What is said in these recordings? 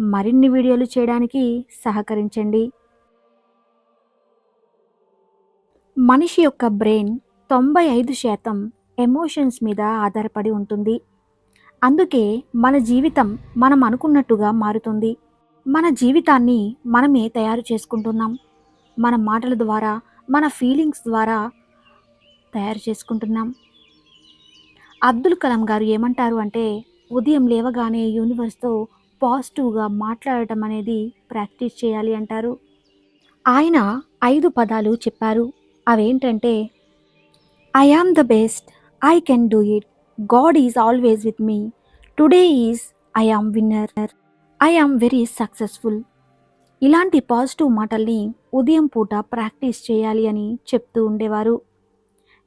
మరిన్ని వీడియోలు చేయడానికి సహకరించండి. మనిషి యొక్క బ్రెయిన్ తొంభై ఐదు శాతం ఎమోషన్స్ మీద ఆధారపడి ఉంటుంది. అందుకే మన జీవితం మనం అనుకున్నట్టుగా మారుతుంది. మన జీవితాన్ని మనమే తయారు చేసుకుంటున్నాం. మన మాటల ద్వారా మన ఫీలింగ్స్ ద్వారా తయారు చేసుకుంటున్నాం. అబ్దుల్ కలాం గారు ఏమంటారు అంటే ఉదయం లేవగానే యూనివర్స్తో పాజిటివ్గా మాట్లాడటం అనేది ప్రాక్టీస్ చేయాలి అంటారు. ఆయన ఐదు పదాలు చెప్పారు. అవేంటంటే I am the best I can do it God is always with me today is I am winner I am very successful ఇలాంటి పాజిటివ్ మాటల్ని ఉదయం పూట ప్రాక్టీస్ చేయాలి అని చెప్తూ ఉండేవారు.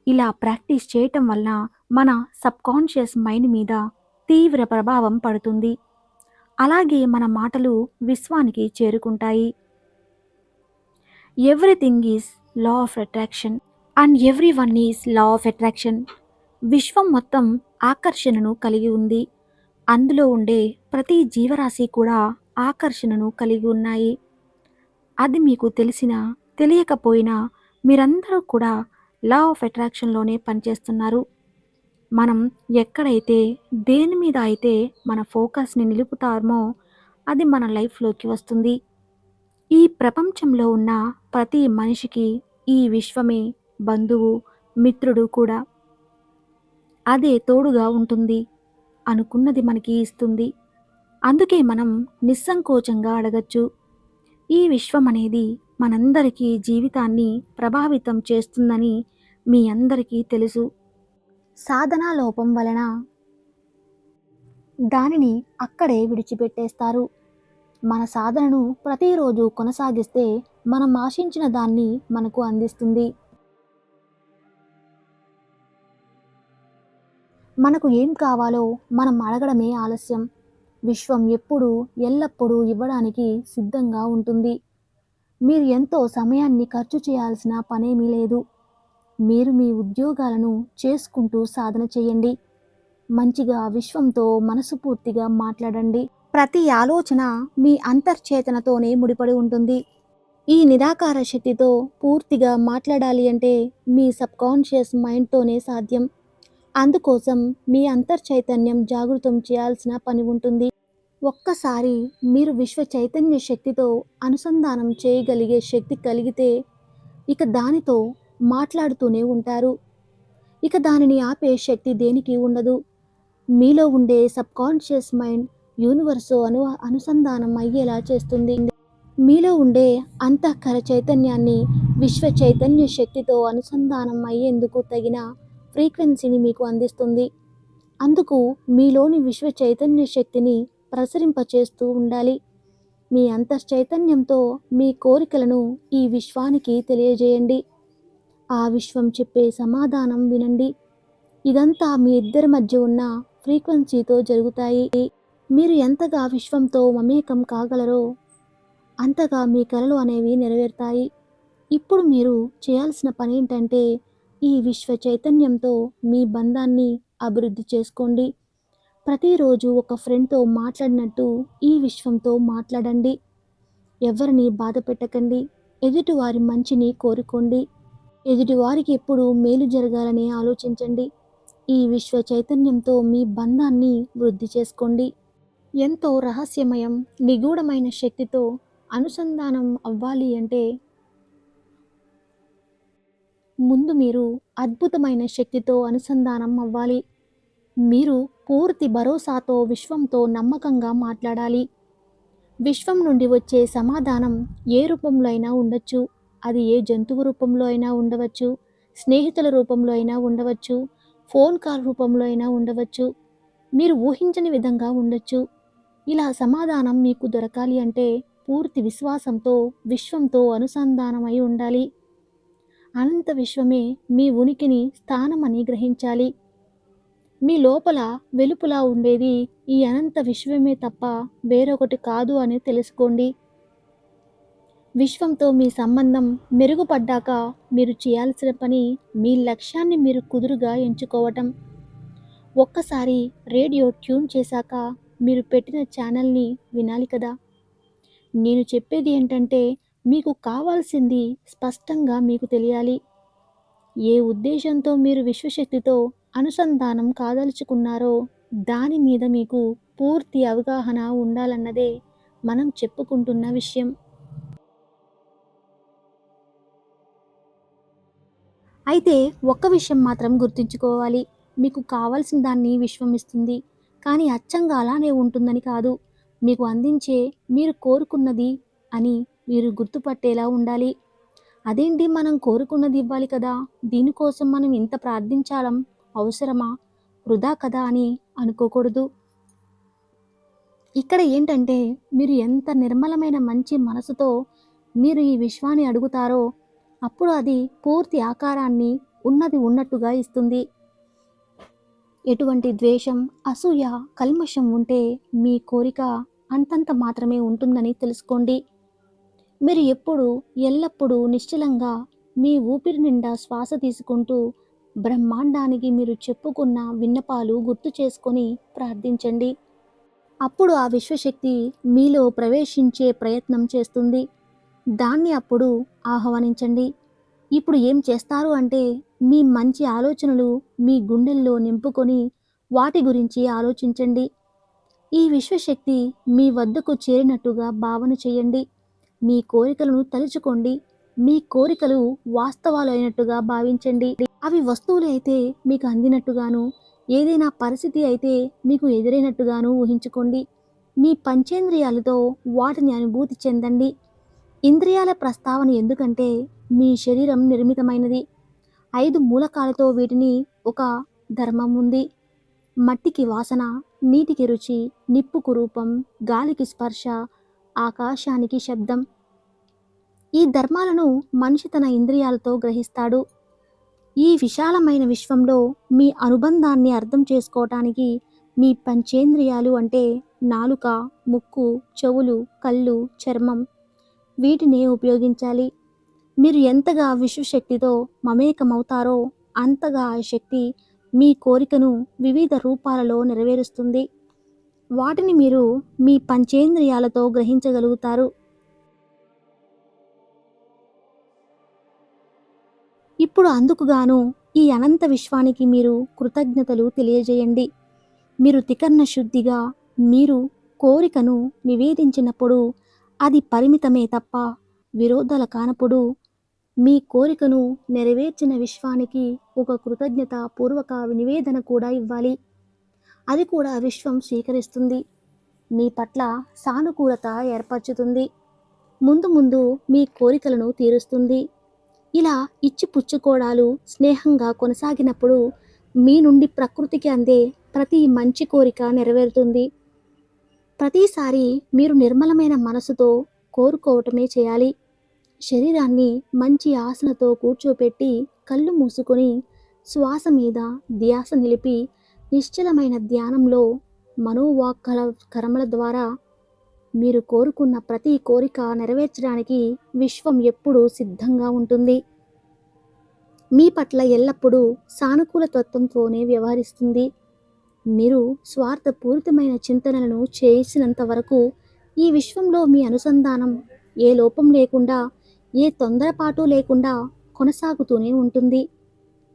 ఇలా ప్రాక్టీస్ చేయటం వలన మన సబ్కాన్షియస్ మైండ్ మీద తీవ్ర ప్రభావం పడుతుంది. అలాగే మన మాటలు విశ్వానికి చేరుకుంటాయి. Everything is law of attraction and every one is law of attraction విశ్వం మొత్తం ఆకర్షణను కలిగి ఉంది. అందులో ఉండే ప్రతి జీవరాశి కూడా ఆకర్షణను కలిగి ఉన్నాయి. అది మీకు తెలిసినా తెలియకపోయినా మీరందరూ కూడా లా ఆఫ్ అట్రాక్షన్లోనే పనిచేస్తున్నారు. మనం ఎక్కడైతే దేని మీద అయితే మన ఫోకస్ని నిలుపుతామో అది మన లైఫ్లోకి వస్తుంది. ఈ ప్రపంచంలో ఉన్న ప్రతి మనిషికి ఈ విశ్వమే బంధువు మిత్రుడు కూడా. అదే తోడుగా ఉంటుంది అనుకున్నది మనకి ఇస్తుంది. అందుకే మనం నిస్సంకోచంగా అడగచ్చు. ఈ విశ్వం అనేది మనందరికీ జీవితాన్ని ప్రభావితం చేస్తుందని మీ అందరికీ తెలుసు. సాధనా లోపం వలన దానిని అక్కడే విడిచిపెట్టేస్తారు. మన సాధనను ప్రతిరోజు కొనసాగిస్తే మనం ఆశించిన దాన్ని మనకు అందిస్తుంది. మనకు ఏం కావాలో మనం అడగడమే ఆలస్యం. విశ్వం ఎప్పుడూ ఎల్లప్పుడూ ఇవ్వడానికి సిద్ధంగా ఉంటుంది. మీరు ఎంతో సమయాన్ని ఖర్చు చేయాల్సిన పనేమీ లేదు. మీరు మీ ఉద్యోగాలను చేసుకుంటూ సాధన చేయండి. మంచిగా విశ్వంతో మనసు పూర్తిగా మాట్లాడండి. ప్రతి ఆలోచన మీ అంతర్చేతనతోనే ముడిపడి ఉంటుంది. ఈ నిరాకార శక్తితో పూర్తిగా మాట్లాడాలి అంటే మీ సబ్కాన్షియస్ మైండ్తోనే సాధ్యం. అందుకోసం మీ అంతర్చైతన్యం జాగృతం చేయాల్సిన పని ఉంటుంది. ఒక్కసారి మీరు విశ్వ చైతన్య శక్తితో అనుసంధానం చేయగలిగే శక్తి కలిగితే ఇక దానితో మాట్లాడుతూనే ఉంటారు. ఇక దానిని ఆపే శక్తి దేనికి ఉండదు. మీలో ఉండే సబ్కాన్షియస్ మైండ్ యూనివర్స్ అను అనుసంధానం అయ్యేలా చేస్తుంది. మీలో ఉండే అంతఃకర చైతన్యాన్ని విశ్వ చైతన్య శక్తితో అనుసంధానం అయ్యేందుకు తగిన ఫ్రీక్వెన్సీని మీకు అందిస్తుంది. అందుకు మీలోని విశ్వ చైతన్య శక్తిని ప్రసరింపచేస్తూ ఉండాలి. మీ అంతశ్చైతన్యంతో మీ కోరికలను ఈ విశ్వానికి తెలియజేయండి. ఆ విశ్వం చెప్పే సమాధానం వినండి. ఇదంతా మీ ఇద్దరి మధ్య ఉన్న ఫ్రీక్వెన్సీతో జరుగుతాయి. మీరు ఎంతగా విశ్వంతో మమేకం కాగలరో అంతగా మీ కలలు అనేవి నెరవేరుతాయి. ఇప్పుడు మీరు చేయాల్సిన పని ఏంటంటే ఈ విశ్వ చైతన్యంతో మీ బంధాన్ని అభివృద్ధి చేసుకోండి. ప్రతిరోజు ఒక ఫ్రెండ్తో మాట్లాడినట్టు ఈ విశ్వంతో మాట్లాడండి. ఎవరిని బాధ పెట్టకండి. ఎదుటివారి మంచిని కోరుకోండి. ఎదుటివారికి ఎప్పుడు మేలు జరగాలని ఆలోచించండి. ఈ విశ్వ చైతన్యంతో మీ బంధాన్ని వృద్ధి చేసుకోండి. ఎంతో రహస్యమయం నిగూఢమైన శక్తితో అనుసంధానం అవ్వాలి అంటే ముందు మీరు అద్భుతమైన శక్తితో అనుసంధానం అవ్వాలి. మీరు పూర్తి భరోసాతో విశ్వంతో నమ్మకంగా మాట్లాడాలి. విశ్వం నుండి వచ్చే సమాధానం ఏ రూపంలో అయినా ఉండొచ్చు. అది ఏ జంతువు రూపంలో అయినా ఉండవచ్చు స్నేహితుల రూపంలో అయినా ఉండవచ్చు ఫోన్ కాల్ రూపంలో అయినా ఉండవచ్చు మీరు ఊహించని విధంగా ఉండొచ్చు. ఇలా సమాధానం మీకు దొరకాలి అంటే పూర్తి విశ్వాసంతో విశ్వంతో అనుసంధానమై ఉండాలి. అనంత విశ్వమే మీ ఉనికిని స్థానమని గ్రహించాలి. మీ లోపల వెలుపులా ఉండేది ఈ అనంత విశ్వమే తప్ప వేరొకటి కాదు అని తెలుసుకోండి. విశ్వంతో మీ సంబంధం మెరుగుపడ్డాక మీరు చేయాల్సిన పని మీ లక్ష్యాన్ని మీరు కుదురుగా ఎంచుకోవటం. ఒక్కసారి రేడియో ట్యూన్ చేశాక మీరు పెట్టిన ఛానల్ని వినాలి కదా. నేను చెప్పేది ఏంటంటే మీకు కావాల్సింది స్పష్టంగా మీకు తెలియాలి. ఏ ఉద్దేశంతో మీరు విశ్వశక్తితో అనుసంధానం కాదలుచుకున్నారో దాని మీద మీకు పూర్తి అవగాహన ఉండాలన్నదే మనం చెప్పుకుంటున్న విషయం. అయితే ఒక్క విషయం మాత్రం గుర్తుంచుకోవాలి. మీకు కావాల్సిన దాన్ని విశ్వం ఇస్తుంది. కానీ అచ్చంగా అలానే ఉంటుందని కాదు. మీకు అందించే మీరు కోరుకున్నది అని మీరు గుర్తుపట్టేలా ఉండాలి. అదేంటి మనం కోరుకున్నది ఇవ్వాలి కదా? దీనికోసం మనం ఇంత ప్రార్థించడం అవసరమా? వృధా కదా అని అనుకోకూడదు. ఇక్కడ ఏంటంటే మీరు ఎంత నిర్మలమైన మంచి మనసుతో మీరు ఈ విశ్వాన్ని అడుగుతారో అప్పుడు అది పూర్తి ఆకారాన్ని ఉన్నది ఉన్నట్టుగా ఇస్తుంది. ఎటువంటి ద్వేషం అసూయ కల్మషం ఉంటే మీ కోరిక అంతంత మాత్రమే ఉంటుందని తెలుసుకోండి. మీరు ఎప్పుడు ఎల్లప్పుడూ నిశ్చలంగా మీ ఊపిరి నిండా శ్వాస తీసుకుంటూ బ్రహ్మాండానికి మీరు చెప్పుకున్న విన్నపాలు గుర్తు చేసుకొని ప్రార్థించండి. అప్పుడు ఆ విశ్వశక్తి మీలో ప్రవేశించే ప్రయత్నం చేస్తుంది. దాన్ని అప్పుడు ఆహ్వానించండి. ఇప్పుడు ఏం చేస్తారు అంటే మీ మంచి ఆలోచనలు మీ గుండెల్లో నింపుకొని వాటి గురించి ఆలోచించండి. ఈ విశ్వశక్తి మీ వద్దకు చేరినట్టుగా భావన చేయండి. మీ కోరికలను తలుచుకోండి. మీ కోరికలు వాస్తవాలు అయినట్టుగా భావించండి. అవి వస్తువులు అయితే మీకు అందినట్టుగాను ఏదైనా పరిస్థితి అయితే మీకు ఎదురైనట్టుగాను ఊహించుకోండి. మీ పంచేంద్రియాలతో వాటిని అనుభూతి చెందండి. ఇంద్రియాల ప్రస్తావన ఎందుకంటే మీ శరీరం నిర్మితమైనది. ఐదు మూలకాలతో వీటిని ఒక ధర్మం ఉంది. మట్టికి వాసన నీటికి రుచి నిప్పుకు రూపం గాలికి స్పర్శ ఆకాశానికి శబ్దం. ఈ ధర్మాలను మనిషి తన ఇంద్రియాలతో గ్రహిస్తాడు. ఈ విశాలమైన విశ్వంలో మీ అనుబంధాన్ని అర్థం చేసుకోవటానికి మీ పంచేంద్రియాలు అంటే నాలుక ముక్కు చెవులు కళ్ళు చర్మం వీటినే ఉపయోగించాలి. మీరు ఎంతగా విశ్వశక్తితో మమేకమవుతారో అంతగా ఆ శక్తి మీ కోరికను వివిధ రూపాలలో నెరవేరుస్తుంది. వాటిని మీరు మీ పంచేంద్రియాలతో గ్రహించగలుగుతారు. ఇప్పుడు అందుకుగాను ఈ అనంత విశ్వానికి మీరు కృతజ్ఞతలు తెలియజేయండి. మీరు తికర్ణ శుద్ధిగా మీరు కోరికను నివేదించినప్పుడు అది పరిమితమే తప్ప విరోధాల కానప్పుడు మీ కోరికను నెరవేర్చిన విశ్వానికి ఒక కృతజ్ఞత పూర్వక నివేదన కూడా ఇవ్వాలి. అది కూడా విశ్వం స్వీకరిస్తుంది. మీ పట్ల సానుకూలత ఏర్పరచుతుంది. ముందు ముందు మీ కోరికలను తీరుస్తుంది. ఇలా ఇచ్చి పుచ్చుకోవడాలు స్నేహంగా కొనసాగినప్పుడు మీ నుండి ప్రకృతికి అందే ప్రతి మంచి కోరిక నెరవేరుతుంది. ప్రతిసారి మీరు నిర్మలమైన మనసుతో కోరుకోవటమే చేయాలి. శరీరాన్ని మంచి ఆసనతో కూర్చోపెట్టి కళ్ళు మూసుకొని శ్వాస మీద ధ్యాస నిలిపి నిశ్చలమైన ధ్యానంలో మనోవాక్కల కరమల ద్వారా మీరు కోరుకున్న ప్రతి కోరిక నెరవేర్చడానికి విశ్వం ఎప్పుడూ సిద్ధంగా ఉంటుంది. మీ పట్ల ఎల్లప్పుడూ సానుకూల తత్వంతోనే వ్యవహరిస్తుంది. మీరు స్వార్థపూరితమైన చింతనలను చేసినంత వరకు ఈ విశ్వంలో మీ అనుసంధానం ఏ లోపం లేకుండా ఏ తొందరపాటు లేకుండా కొనసాగుతూనే ఉంటుంది.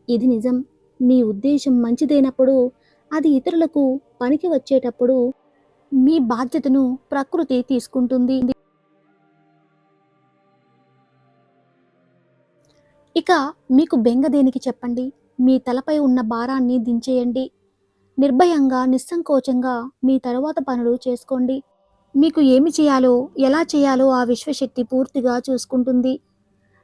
ఇది నిజం. మీ ఉద్దేశం మంచిదైనప్పుడు అది ఇతరులకు పనికి వచ్చేటప్పుడు మీ బాధ్యతను ప్రకృతి తీసుకుంటుంది. ఇక మీకు బెంగ దేనికి చెప్పండి? మీ తలపై ఉన్న భారాన్ని దించేయండి. నిర్భయంగా నిస్సంకోచంగా మీ తరువాత పనులు చేసుకోండి. మీకు ఏమి చేయాలో ఎలా చేయాలో ఆ విశ్వశక్తి పూర్తిగా చూసుకుంటుంది.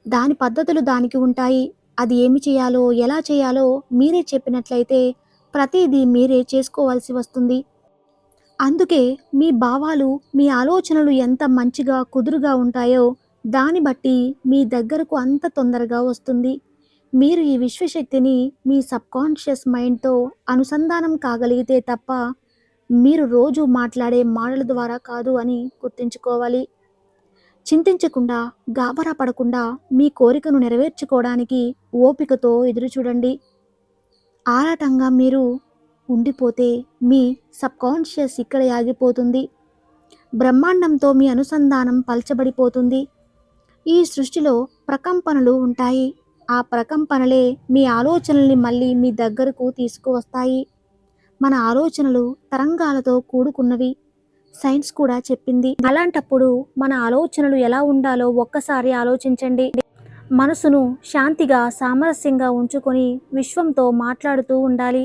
దాని పద్ధతులు దానికి ఉంటాయి. అది ఏమి చేయాలో ఎలా చేయాలో మీరే చెప్పినట్లయితే ప్రతిదీ మీరే చేసుకోవాల్సి వస్తుంది. అందుకే మీ భావాలు మీ ఆలోచనలు ఎంత మంచిగా కుదురుగా ఉంటాయో దాన్ని బట్టి మీ దగ్గరకు అంత తొందరగా వస్తుంది. మీరు ఈ విశ్వశక్తిని మీ సబ్కాన్షియస్ మైండ్తో అనుసంధానం కాగలిగితే తప్ప మీరు రోజు మాట్లాడే మాటల ద్వారా కాదు అని గుర్తుంచుకోవాలి. చింతించకుండా గాబరా పడకుండా మీ కోరికను నెరవేర్చుకోవడానికి ఓపికతో ఎదురుచూడండి ఆరాటంగా మీరు ఉండిపోతే మీ సబ్కాన్షియస్ ఇక్కడే ఆగిపోతుంది. బ్రహ్మాండంతో మీ అనుసంధానం పల్చబడిపోతుంది. ఈ సృష్టిలో ప్రకంపనలు ఉంటాయి. ఆ ప్రకంపనలే మీ ఆలోచనల్ని మళ్ళీ మీ దగ్గరకు తీసుకువస్తాయి. మన ఆలోచనలు తరంగాలతో కూడుకున్నవి. సైన్స్ కూడా చెప్పింది. అలాంటప్పుడు మన ఆలోచనలు ఎలా ఉండాలో ఒక్కసారి ఆలోచించండి. మనసును శాంతిగా సామరస్యంగా ఉంచుకొని విశ్వంతో మాట్లాడుతూ ఉండాలి.